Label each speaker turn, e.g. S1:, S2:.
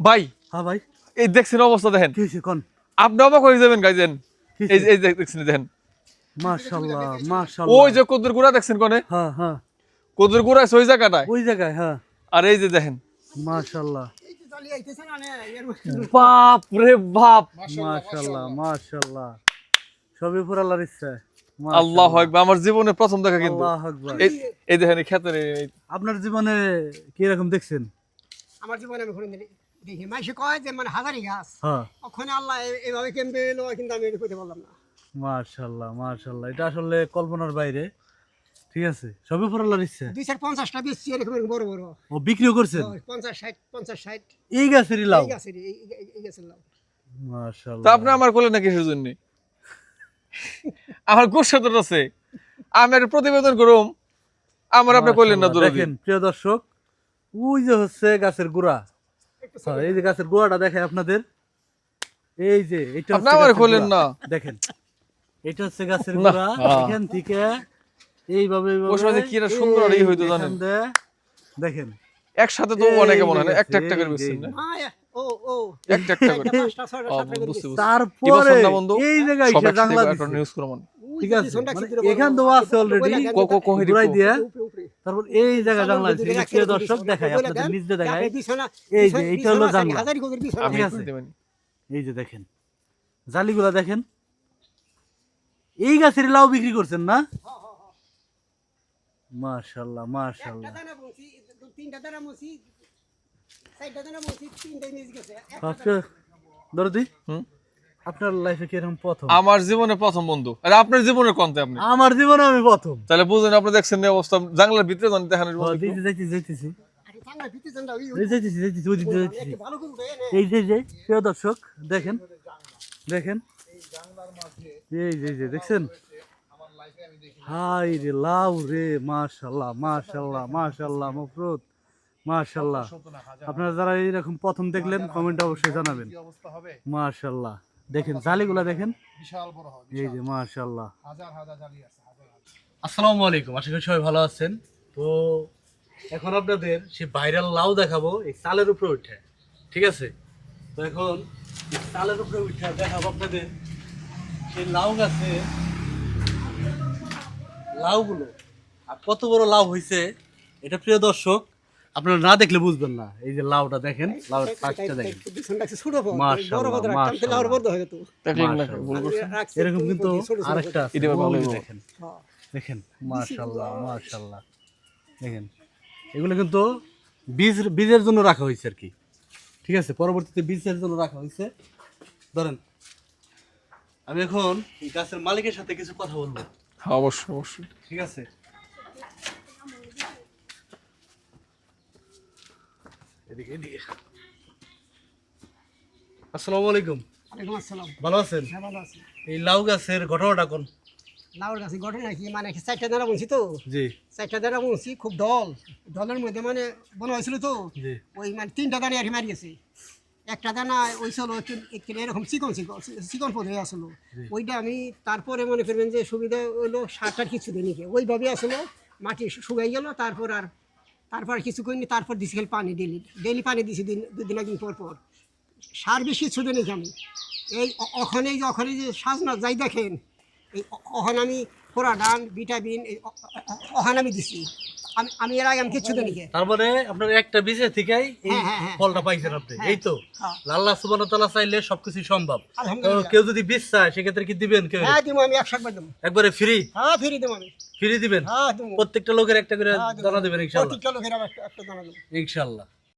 S1: ভাই
S2: হ্যাঁ ভাই।
S1: এই দেখছেন অবস্থা দেখেন।
S2: কি হয়েছে কোন?
S1: আপনি অবাক হয়ে যাবেন গাইজেন এই এই দেখছেন দেখেন। ওই যে কদুর গুড়া দেখছেন কোনে?
S2: হ্যাঁ হ্যাঁ।
S1: কদুর গুড়া ওই জায়গাটায়?
S2: ওই জায়গায় হ্যাঁ।
S1: আর এই যে দেখেন।
S2: মাশাল্লাহ।
S1: বাপ রে বাপ।
S2: মাশাল্লাহ মাশাল্লাহ। সবই পুরো আল্লাহর ইচ্ছা।
S1: আল্লাহ আমার জীবনে প্রথম দেখা কিন্তু।
S2: আল্লাহ আকবার।
S1: এই এই দেখেন এই ক্ষেতের
S2: আপনার জীবনে কি রকম দেখছেন?
S3: আমার জীবনে আমি কোনো দেখি মাসে কয় যে মানে হাজারি গাছ।
S2: হ্যাঁ।
S3: ওখানে আল্লাহ এ- এভাবে কেমবে এলো কিন্তু আমি এটা করতে পারলাম না।
S2: মাশাল্লাহ মাশাল্লাহ এটা আসলে কল্পনার বাইরে। ঠিক আছে? সবই পুরো আল্লাহর ইচ্ছা।
S3: দুই চার পঞ্চাশটা বেশি এরকম বড় বড়।
S2: ও বিক্রিও করছেন?
S3: পঞ্চাশ ষাট পঞ্চাশ ষাট।
S2: এই গাছেরই লাউ?
S3: এই গাছের এই- লাউ।
S1: তা আপনি আমার কোলে না কিসের জন্য আমার গোসাদর আছে। আমি একটা প্রতিবেদন করুম। আমার আপনি কইলেন না দূরে
S2: দেখেন প্রিয় দর্শক ওই যে হচ্ছে গাছের গোড়া। হ্যাঁ, এই যে গাছের গোড়াটা দেখে আপনাদের এই যে এটা
S1: আপনি আমার খোলেন না।
S2: দেখেন এটা হচ্ছে গাছের গোড়া
S1: হ্যাঁ।
S2: এখান থেকে এইভাবে এইভাবে
S1: কি একটা সুন্দর আর
S2: এই
S1: হইতো জানেন?
S2: দেখেন
S1: একসাথে তো অনেকে মনে হয় একটা একটা করে
S2: এই
S1: না
S3: ও ও
S1: একটা একটা করে। বুঝছি।
S2: তারপরে এই জায়গায়
S1: সব
S2: সে
S1: একসাথে
S2: জাংলা
S1: একটা
S2: দিছে।
S1: নিউজ করে
S2: ঠিক আছে মানে এখান তো আছে অলরেডি
S1: কো- কো- কো-
S2: দিয়ে। তারপর এই জায়গা জানলা আছে প্রিয় দর্শক দেখায় আপনাদের নিজে দেখায় এই যে এইটা হলো জানলা। ঠিক
S3: আছে।
S2: এই যে দেখেন জালিগুলা দেখেন। এই গাছের লাউ বিক্রি করছেন না?
S3: বলছি, দু- তিনটা দানা
S2: আপনার লাইফে কি এরকম প্রথম?
S1: আমার জীবনে প্রথম বন্ধু। আরে আপনার জীবনের কন্তে আপনি?
S2: আমার জীবনে আমি প্রথম।
S1: তাহলে বুঝেন আপনি দেখছেন এই অবস্থা জানলার ভিতরে জানি দেখানোর
S2: ও,
S1: বন্ধু।
S2: যাইতে যাইতে যাইতেছি
S3: আরে চাঙ্গা ভিতরে চাঙ্গা,
S2: এই যাইতেছি যাইতেছি ওই দিকে যাইতেছি। এই যে যে প্রিয় দর্শক দেখেন দেখেন। এই যে এই যে দেখছেন? হাই রে লাউ রে মাশাল্লাহ মাশাল্লাহ মাশাল্লাহ মফরুত মাশাল্লাহ। আপনারা যারা এইরকম প্রথম দেখলেন কমেন্ট অবশ্যই জানাবেন। মাশাল্লাহ। দেখেন জালিগুলা দেখেন। বিশাল বড় এই যে মাশাল্লাহ আসসালামু আলাইকুম আশা করি সবাই ভালো আছেন। তো এখন আপনাদের সেই ভাইরাল লাউ দেখাবো এই চালের উপরে উঠে। ঠিক আছে? তো এখন চালের উপরে উঠে দেখাবো আপনাদের সেই লাউ গাছে লাউগুলো। আর কত বড় লাউ হয়েছে এটা প্রিয় দর্শক আপনারা না দেখলে বুঝবেন না। এই যে লাউটা দেখেন লাউর পাকটা দেখেন।
S3: হয়ে
S2: এরকম কিন্তু আরেকটা। দেখেন।
S3: হ্যাঁ।
S2: দেখেন মাশাল্লাহ মাশাল্লাহ দেখেন এগুলো কিন্তু বীজ বীজের জন্য রাখা হয়েছে আর কি। ঠিক আছে পরবর্তীতে বীজের জন্য রাখা হয়েছে। ধরেন আমি এখন এই গাছের মালিকের সাথে কিছু কথা বলব।
S1: হ্যাঁ অবশ্যই অবশ্যই।
S2: ঠিক আছে? এদিকে এদিকে। আসসালামু আলাইকুম।
S3: ওয়ালাইকুম আসসালাম।
S2: ভালো আছেন?
S3: হ্যাঁ, ভালো আছি।
S2: এই লাউ গাছের ঘটনাটা কোন?
S3: লাউর গাছে ঘটনা কি? মানে চারটা বুনছি তো?
S2: জি।
S3: চারটা বুনছি খুব দল। দলের মধ্যে মানে বনা হয়েছিল তো
S2: জি।
S3: ওই মানে তিনটা দানা আর মারি গেছে। একটা দানা ওই ছিল এরকম চিকন চিকন চিকন পদ হয়ে আসলো। ওইটা আমি তারপরে মনে করবেন যে সুবিধা হইল সারটার কিছু দিন ওইভাবে আসলো মাটি শুকাই গেল তারপর আর তারপর কিছু করিনি তারপর দিছি খালি পানি ডেলি ডেলি পানি দিছি দিন, দুদিন, একদিন পর পর। সার বেশি ছুটে দিন আমি এই ওখানে যে ওখানে যে সাজনা যাই দেখেন, এই ওখানে আমি ফোরা ডান ভিটামিন, এই ওখানে আমি দিছি। আমি আমি এর আগে আমি কিছু দিনই
S2: তারপরে আপনার একটা থেকেই এই
S3: হ্যাঁ, হ্যাঁ, হ্যাঁ।
S2: ফলটা পাইছেন আপনি এই তো। আল্লাহ সুবহানাহু তাআলা চাইলে সবকিছু সম্ভব। কেউ যদি বীজ চায় সেক্ষেত্রে কি দিবেন কেউ?
S3: হ্যাঁ দিব আমি একশো একবার দেবো
S2: একবারে ফ্রি?
S3: হ্যাঁ ফ্রি দেব আমি।
S2: ফ্রি দিবেন?
S3: হ্যাঁ
S2: প্রত্যেকটা লোকের একটা করে। দানা দিবেন ইনশাআল্লাহ।
S3: প্রত্যেকটা লোকের একটা দানা দেব
S2: ইনশাআল্লাহ।